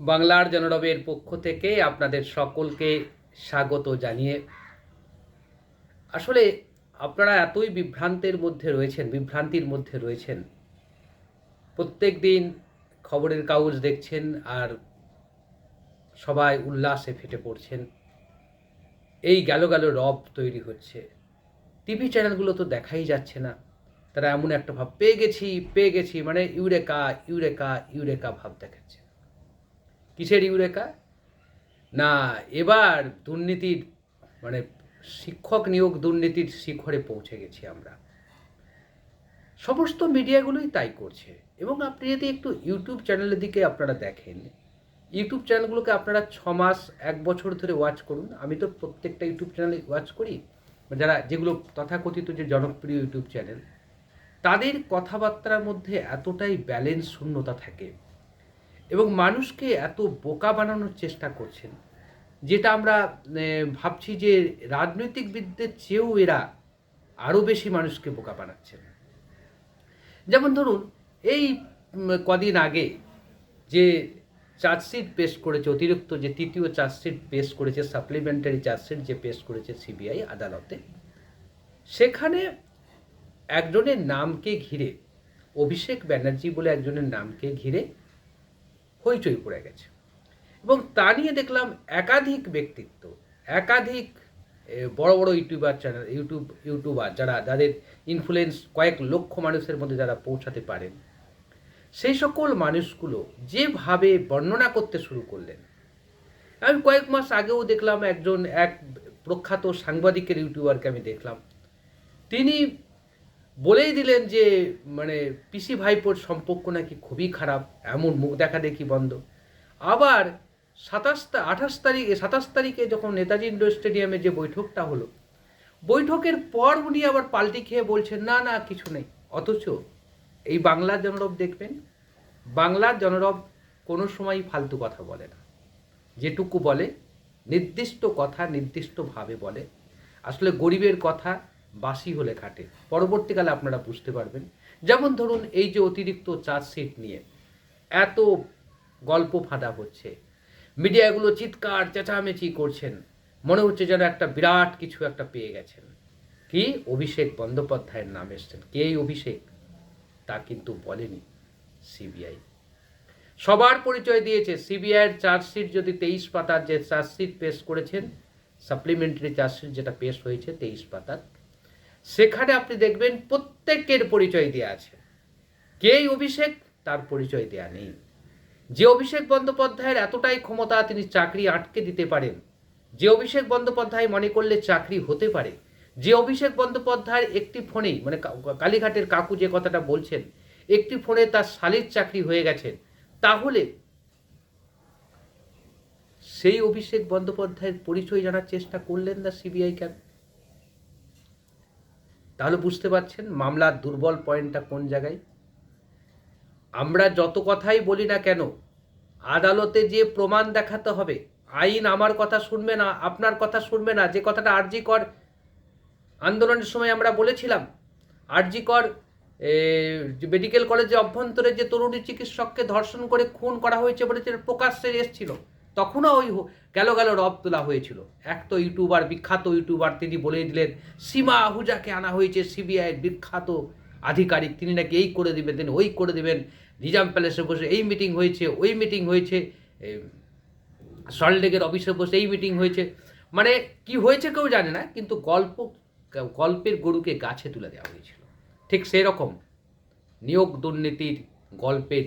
বাংলার জনরবের পক্ষ থেকে আপনাদের সকলকে স্বাগত জানিয়ে। আসলে আপনারা এতই বিভ্রান্তের মধ্যে রয়েছেন, বিভ্রান্তির মধ্যে রয়েছেন। প্রত্যেক দিন খবরের কাগজ দেখছেন আর সবাই উল্লাসে ফেটে পড়ছেন। এই গেল গেল রব তৈরি হচ্ছে। টিভি চ্যানেলগুলো তো দেখাই যাচ্ছে না। তারা এমন একটা ভাব, পেয়ে গেছি পেয়ে গেছি। মানে ইউরেকা ইউরেকা ইউরেকা ভাব দেখাচ্ছে। কিসের ইউরেকা? না, এবার দুর্নীতির মানে শিক্ষক নিয়োগ দুর্নীতির শিখরে পৌঁছে গেছি আমরা। সমস্ত মিডিয়াগুলোই তাই করছে। এবং আপনি যদি একটু ইউটিউব চ্যানেলের দিকে আপনারা দেখেন, ইউটিউব চ্যানেলগুলোকে আপনারা ছ মাস, এক বছর ধরে ওয়াচ করুন। আমি তো প্রত্যেকটা ইউটিউব চ্যানেলে ওয়াচ করি। যারা, যেগুলো তথাকথিত যে জনপ্রিয় ইউটিউব চ্যানেল, তাদের কথাবার্তার মধ্যে এতটাই ব্যালেন্স শূন্যতা থাকে এবং মানুষকে এত বোকা বানানোর চেষ্টা করছেন, যেটা আমরা ভাবছি যে রাজনৈতিকবিদদের চেয়েও এরা আরও বেশি মানুষকে বোকা বানাচ্ছেন। যেমন ধরুন, এই কদিন আগে যে চার্জশিট পেশ করেছে, অতিরিক্ত যে তৃতীয় চার্জশিট পেশ করেছে, সাপ্লিমেন্টারি চার্জশিট যে পেশ করেছে সিবিআই আদালতে, সেখানে একজনের নামকে ঘিরে, অভিষেক ব্যানার্জি বলে একজনের নামকে ঘিরে হইচই পড়ে গেছে। এবং তা নিয়ে দেখলাম একাধিক ব্যক্তিত্ব, একাধিক বড় বড় ইউটিউবার চ্যানেল ইউটিউব, ইউটিউবার যারা, যাদের ইনফ্লুয়েন্স কয়েক লক্ষ মানুষের মধ্যে যারা পৌঁছাতে পারেন, সেই সকল মানুষগুলো যেভাবে বর্ণনা করতে শুরু করলেন। আমি কয়েক মাস আগেও দেখলাম একজন এক প্রখ্যাত সাংবাদিকের ইউটিউবারকে আমি দেখলাম। তিনি বলেই দিলেন যে মানে পিসি ভাইপোর সম্পর্ক নাকি খুবই খারাপ, এমন মুখ দেখা দেখি বন্ধ। আবার সাতাশ আঠাশ তারিখে, সাতাশ তারিখে যখন নেতাজি ইন্ডোর স্টেডিয়ামে যে বৈঠকটা হলো, বৈঠকের পর উনি আবার পাল্টি খেয়ে বলছেন, না না, কিছু নেই। অথচ এই বাংলার জনরব দেখবেন বাংলার জনরব কোনো সময়ই ফালতু কথা বলে না। যেটুকু বলে, নির্দিষ্ট কথা নির্দিষ্টভাবে বলে। আসলে গরিবের কথা বাসি হলে খাটে। পরবর্তীকালে আপনারা বুঝতে পারবেন। যেমন ধরুন, এই যে অতিরিক্ত চার্জশিট নিয়ে এত গল্প ফাঁদা হচ্ছে। মিডিয়াগুলো চিৎকার, চেঁচামেচি করছেন। মনে হচ্ছে যেন একটা বিরাট কিছু একটা পেয়ে গেছেন। কি? অভিষেক বন্দ্যোপাধ্যায়ের নাম এসছেন। কে এই অভিষেক? তা কিন্তু বলেনি সিবিআই। সবার পরিচয় দিয়েছে। সিবিআইয়ের চার্জশিট যদি তেইশ পাতার যে চার্জশিট পেশ করেছেন, সাপ্লিমেন্টারি চার্জশিট যেটা পেশ হয়েছে, তেইশ পাতার সেখানে আপনি দেখবেন প্রত্যেকের পরিচয় দেওয়া আছে। কে অভিষেক? তার পরিচয় দেয়া নেই। যে অভিষেক বন্দ্যোপাধ্যায়ের এতটাই ক্ষমতা তিনি চাকরি আটকে দিতে পারেন, যে অভিষেক বন্দ্যোপাধ্যায় মনে করলে চাকরি হতে পারে, যে অভিষেক বন্দ্যোপাধ্যায়ের একটি ফোনেই মানে কালীঘাটের কাকু যে কথাটা বলছেন, একটি ফোনে তার শালির চাকরি হয়ে গেছে, তাহলে সেই অভিষেক বন্দ্যোপাধ্যায়ের পরিচয় জানার চেষ্টা করলেন না সিবিআই কেন? তাহলে বুঝতে পারছেন মামলার দুর্বল পয়েন্টটা কোন জায়গায়? আমরা যত কথাই বলি না কেন, আদালতে যে প্রমাণ দেখাতে হবে, আইন আমার কথা শুনবে না, আপনার কথা শুনবে না, যে কথাটা আরজি কর, আন্দোলনের সময় আমরা বলেছিলাম, আরজি কর মেডিকেল কলেজে অভ্যন্তরে যে তরুণী চিকিৎসককে ধর্ষণ করে খুন করা হয়েছে বলে প্রকাশ্যে এসেছিল তখনও ওই গেল গেল রব তোলা হয়েছিল। এক তো ইউটিউবার, বিখ্যাত ইউটিউবার তিনি বলে দিলেন, সীমা আহুজাকে আনা হয়েছে সিবিআইয়ের বিখ্যাত আধিকারিক। তিনি নাকি এই করে দিবেন, তিনি ওই করে দিবেন। নিজাম প্যালেসে বসে এই মিটিং হয়েছে, ওই মিটিং হয়েছে। সল্টলেকের অফিসে বসে এই মিটিং হয়েছে। মানে কি হয়েছে কেউ জানে না, কিন্তু গল্প, গল্পের গরুকে গাছে তুলে দেওয়া হয়েছিল। ঠিক সেই রকম নিয়োগ দুর্নীতির গল্পের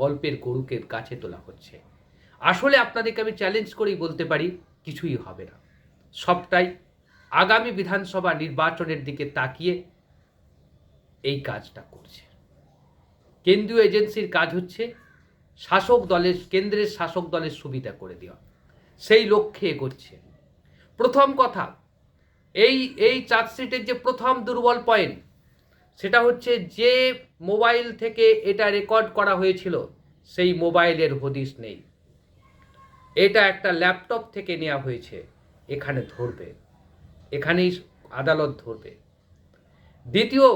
গল্পের গরুকে গাছে তোলা হচ্ছে। আসলে আপনাদেরকে আমি চ্যালেঞ্জ করেই বলতে পারি, কিছুই হবে না। সবটাই আগামী বিধানসভা নির্বাচনের দিকে তাকিয়ে এই কাজটা করছে। কেন্দ্রীয় এজেন্সির কাজ হচ্ছে শাসক দলের, কেন্দ্রের শাসক দলের সুবিধা করে দেওয়া। সেই লক্ষ্যে এগোচ্ছে। প্রথম কথা, এই এই চার্জশিটের যে প্রথম দুর্বল পয়েন্ট সেটা হচ্ছে যে মোবাইল থেকে এটা রেকর্ড করা হয়েছিল, সেই মোবাইলের হদিশ নেই। এটা একটা ল্যাপটপ থেকে নেওয়া হয়েছে। এখানে ধরবে। এখানেই আদালত ধরবে। দ্বিতীয়,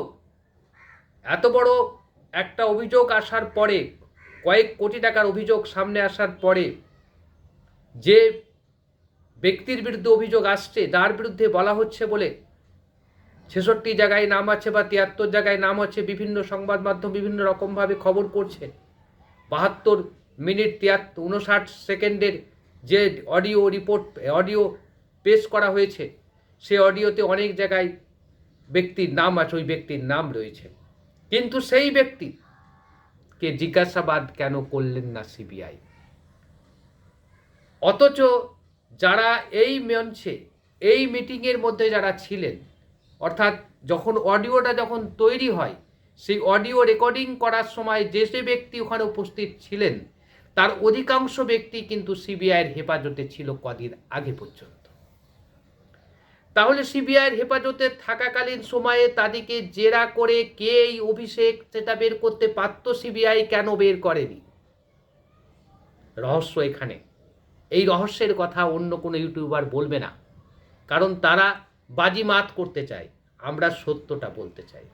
এত বড় একটা অভিযোগ আসার পরে, কয়েক কোটি টাকার অভিযোগ সামনে আসার পরে, যে ব্যক্তির বিরুদ্ধে অভিযোগ আসছে, তার বিরুদ্ধে বলা হচ্ছে বলে ছেষট্টি জায়গায় নাম আছে বা তিয়াত্তর জায়গায় নাম আছে, বিভিন্ন সংবাদ মাধ্যম বিভিন্ন রকমভাবে খবর করছে। বাহাত্তর মিনিট তিয়াত্তর, উনষাট সেকেন্ডের যে অডিও রিপোর্ট, অডিও পেশ করা হয়েছে, সে অডিওতে অনেক জায়গায় ব্যক্তির নাম আছে, ওই ব্যক্তির নাম রয়েছে। কিন্তু সেই ব্যক্তি কে জিজ্ঞাসাবাদ কেন করলেন না সিবিআই? অথচ যারা এই মঞ্চে, এই মিটিংয়ের মধ্যে যারা ছিলেন, অর্থাৎ যখন অডিওটা যখন তৈরি হয়, সেই অডিও রেকর্ডিং করার সময় যে যে ব্যক্তি ওখানে উপস্থিত ছিলেন তার অধিকাংশ ব্যক্তি কিন্তু সিবিআইয়ের হেফাজতে ছিল কদিন আগে পর্যন্ত। তাহলে সিবিআইয়ের হেফাজতে থাকাকালীন সময়ে তাদেরকে জেরা করে কে এই অভিষেক সেটা বের করতে পারত সিবিআই কেন বের করেনি? রহস্য এখানে। এই রহস্যের কথা অন্য কোনো ইউটিউবার বলবে না। কারণ তারা বাজিমাত করতে চায়। আমরা সত্যটা বলতে চাই।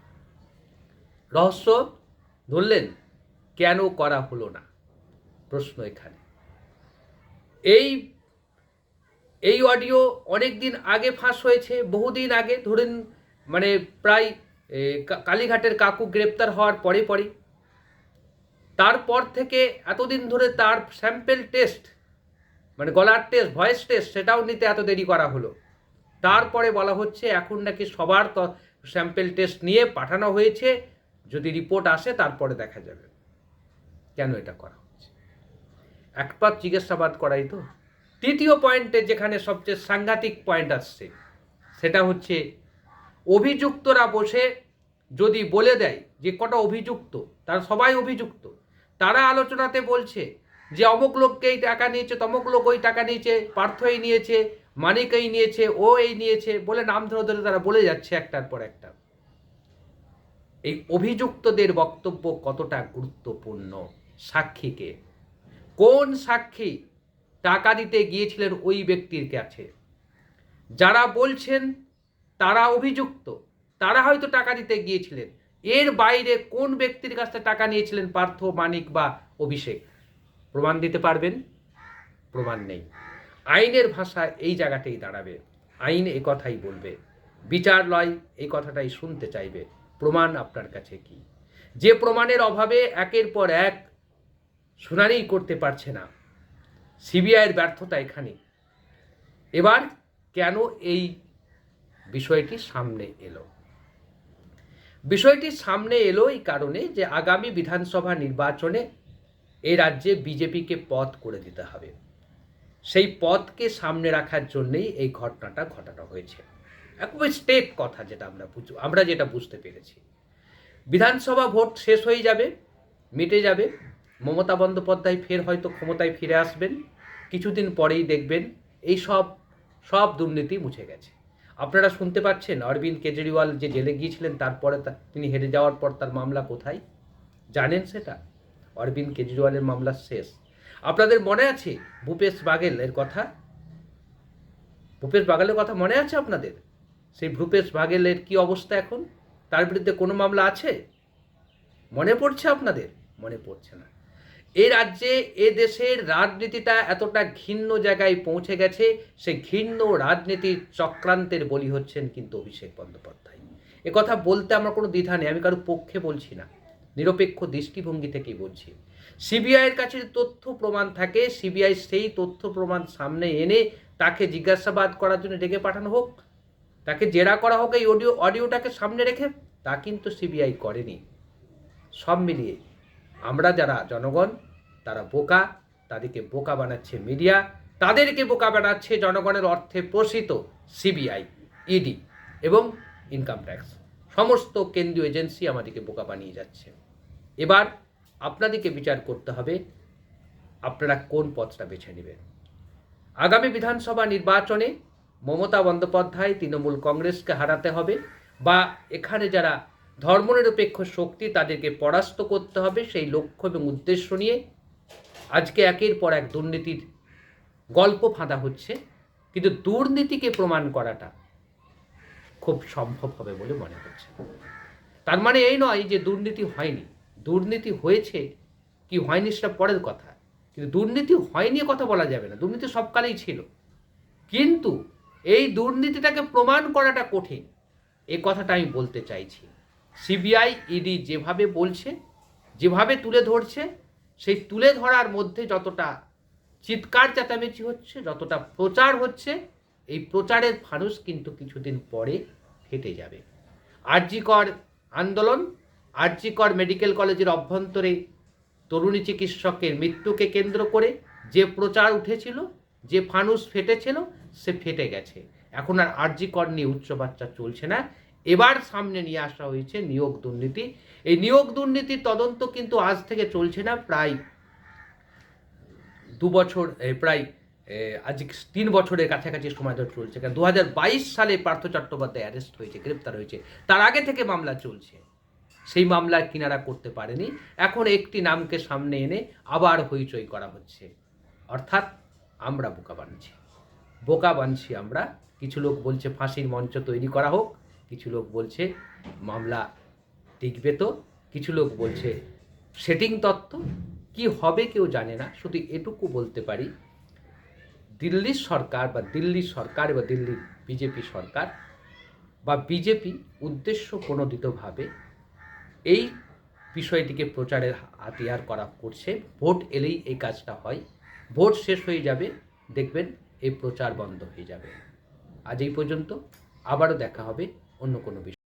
রহস্য ধরলেন, কেন করা হলো না? প্রশ্ন এখানে। এই এই অডিও অনেক দিন আগে ফাঁস হয়েছে, বহুদিন আগে, ধরেন মানে প্রায় কালীঘাটের কাকু গ্রেপ্তার হওয়ার পরে পরে। তারপর থেকে এতদিন ধরে তার স্যাম্পেল টেস্ট মানে গলার টেস্ট ভয়েস টেস্ট সেটাও নিতে এত দেরি করা হলো। তারপরে বলা হচ্ছে, এখন নাকি সবার স্যাম্পেল টেস্ট নিয়ে পাঠানো হয়েছে। যদি রিপোর্ট আসে, তারপরে দেখা যাবে। কেন এটা করা একবার জিজ্ঞাসাবাদ করাই তো। তৃতীয় পয়েন্টে যেখানে সবচেয়ে সাংঘাতিক পয়েন্ট আসছে, সেটা হচ্ছে অভিযুক্তরা বসে যদি বলে দেয় যে কটা অভিযুক্ত, তারা সবাই অভিযুক্ত, তারা আলোচনাতে বলছে যে অমুক লোককে এই টাকা নিয়েছে, তমুক লোক ওই টাকা নিয়েছে পার্থ এই নিয়েছে মানিক এই নিয়েছে, ও এই নিয়েছে বলে নাম ধরে ধরে তারা বলে যাচ্ছে একটার পর একটা। এই অভিযুক্তদের বক্তব্য কতটা গুরুত্বপূর্ণ সাক্ষীকে? কোন সাক্ষী টাকা দিতে গিয়েছিলেন ওই ব্যক্তির কাছে? যারা বলছেন তারা অভিযুক্ত, তারা হয়তো টাকা দিতে গিয়েছিলেন। এর বাইরে কোন ব্যক্তির কাছ থেকে টাকা নিয়েছিলেন পার্থ, মানিক বা অভিষেক? প্রমাণ দিতে পারবেন? প্রমাণ নেই। আইনের ভাষা এই জায়গাতেই দাঁড়াবে। আইন এ কথাই বলবে। বিচারলয় এই কথাটাই শুনতে চাইবে। প্রমাণ আপনার কাছে কি? যে প্রমাণের অভাবে একের পর এক শুনানি করতে পারছে না। সিবিআইয়ের ব্যর্থতা এখানে। এবার কেন এই বিষয়টি সামনে এলো? বিষয়টি সামনে এলো এই কারণে যে আগামী বিধানসভা নির্বাচনে এই রাজ্যে বিজেপিকে পথ করে দিতে হবে। সেই পথকে সামনে রাখার জন্যেই এই ঘটনাটা ঘটানো হয়েছে। একবার স্টেট কথা যেটা আমরা বুঝ আমরা যেটা বুঝতে পেরেছি। বিধানসভা ভোট শেষ হয়ে যাবে, মিটে যাবে। মমতা বন্দ্যোপাধ্যায় ফের হয়তো ক্ষমতায় ফিরে আসবেন, কিছুদিন পরেই দেখবেন এই সব সব দুর্নীতি মুছে গেছে। আপনারা শুনতে পাচ্ছেন অরবিন্দ কেজরিওয়াল যে জেলে গিয়েছিলেন, তারপরে তিনি হেরে যাওয়ার পর তার মামলা কোথায়? জানেন সেটা? অরবিন্দ কেজরিওয়ালের মামলা শেষ। আপনাদের মনে আছে ভূপেশ বাঘেলের কথা? ভূপেশ বাঘেলের কথা মনে আছে আপনাদের? সেই ভূপেশ বাঘেলের কি অবস্থা এখন? তার বিরুদ্ধে কোনো মামলা আছে? মনে পড়ছে আপনাদের? মনে পড়ছে না। এই রাজ্যে, এ দেশের রাজনীতিটা এতটা ঘিন্ন জায়গায় পৌঁছে গেছে, সে ঘিন্ন রাজনীতির চক্রান্তের বলি হচ্ছেন কিন্তু অভিষেক বন্দ্যোপাধ্যায়। এ কথা বলতে আমার কোনো দ্বিধা নেই, আমি কারও পক্ষে বলছি না। নিরপেক্ষ দৃষ্টিভঙ্গি থেকেই বলছি। সিবিআইয়ের কাছে তথ্য প্রমাণ থাকে, সিবিআই সেই তথ্য প্রমাণ সামনে এনে তাকে জিজ্ঞাসাবাদ করার জন্য ডেকে পাঠানো হোক, তাকে জেরা করা হোক, এই অডিও, অডিওটাকে সামনে রেখে, তা কিন্তু সিবিআই করেনি। সব মিলিয়ে আমরা যারা জনগণ, তারা বোকা, তাদেরকে বোকা বানাচ্ছে মিডিয়া, তাদেরকে বোকা বানাচ্ছে জনগণের অর্থে পোষিত সিবিআই, ইডি এবং ইনকাম ট্যাক্স সমস্ত কেন্দ্রীয় এজেন্সি আমাদেরকে বোকা বানিয়ে যাচ্ছে। এবার আপনাদেরকে বিচার করতে হবে, আপনারা কোন পথটা বেছে নেবেন? আগামী বিধানসভা নির্বাচনে মমতা বন্দ্যোপাধ্যায়, তৃণমূল কংগ্রেসকে হারাতে হবে বা এখানে যারা ধর্মনিরপেক্ষ শক্তি তাদেরকে পরাস্ত করতে হবে সেই লক্ষ্য এবং উদ্দেশ্য নিয়ে। আজকে একের পর এক দুর্নীতির গল্প ফাঁদা হচ্ছে, কিন্তু দুর্নীতিকে প্রমাণ করাটা খুব সম্ভব হবে বলে মনে হচ্ছে। তার মানে এই নয় যে দুর্নীতি হয়নি। দুর্নীতি হয়েছে কি হয়নি সেটা পরের কথা। কিন্তু দুর্নীতি হয়নি কথা বলা যাবে না। দুর্নীতি সবকালেই ছিল। কিন্তু এই দুর্নীতিটাকে প্রমাণ করাটা কঠিন। এই কথাটা আমি বলতে চাইছি। সিবিআই ইডি যেভাবে বলছে, যেভাবে তুলে ধরছে, সেই তুলে ধরার মধ্যে যতটা চিৎকার চেঁচামেচি হচ্ছে, যতটা প্রচার হচ্ছে, এই প্রচারের ফানুস কিন্তু কিছুদিন পরে ফেটে যাবে। আরজিকর আন্দোলন, আরজিকর মেডিকেল কলেজের অভ্যন্তরে তরুণী চিকিৎসকের মৃত্যুকে কেন্দ্র করে যে প্রচার উঠেছিল, যে ফানুস ফেটেছিল, সে ফেটে গেছে। এখন আর আরজি কর নিয়ে উচ্চবাচ্চা চলছে না। এবার সামনে নিয়ে আসা হয়েছে নিয়োগ দুর্নীতি। এই নিয়োগ দুর্নীতির তদন্ত কিন্তু আজ থেকে চলছে না, প্রায় দু বছর প্রায় আজ তিন বছরের কাছাকাছি সময় ধরে চলছে। কারণ দু হাজার বাইশ সালে পার্থ চট্টোপাধ্যায় অ্যারেস্ট হয়েছে, গ্রেপ্তার হয়েছে। তার আগে থেকে মামলা চলছে। সেই মামলার কিনারা করতে পারেনি। এখন একটি নামকে সামনে এনে আবার হইচই করা হচ্ছে। অর্থাৎ আমরা বোকা বানছি। বোকা বানছি আমরা। কিছু লোক বলছে ফাঁসির মঞ্চ তৈরি করা হোক। কিছু লোক বলছে, মামলা টিকবে তো? কিছু লোক বলছে সেটিং তত্ত্ব? কি হবে কেউ জানে না। শুধু এটুকু বলতে পারি, দিল্লির সরকার বা দিল্লি সরকার বা দিল্লি বিজেপি সরকার বা বিজেপি উদ্দেশ্য প্রণোদিতভাবে এই বিষয়টিকে প্রচারের হাতিয়ার করা করছে। ভোট এলেই এই কাজটা হয়। ভোট শেষ হয়ে যাবে, দেখবেন এই প্রচার বন্ধ হয়ে যাবে। আজ এই পর্যন্ত। আবারও দেখা হবে। অন্য কোনো বিষয়।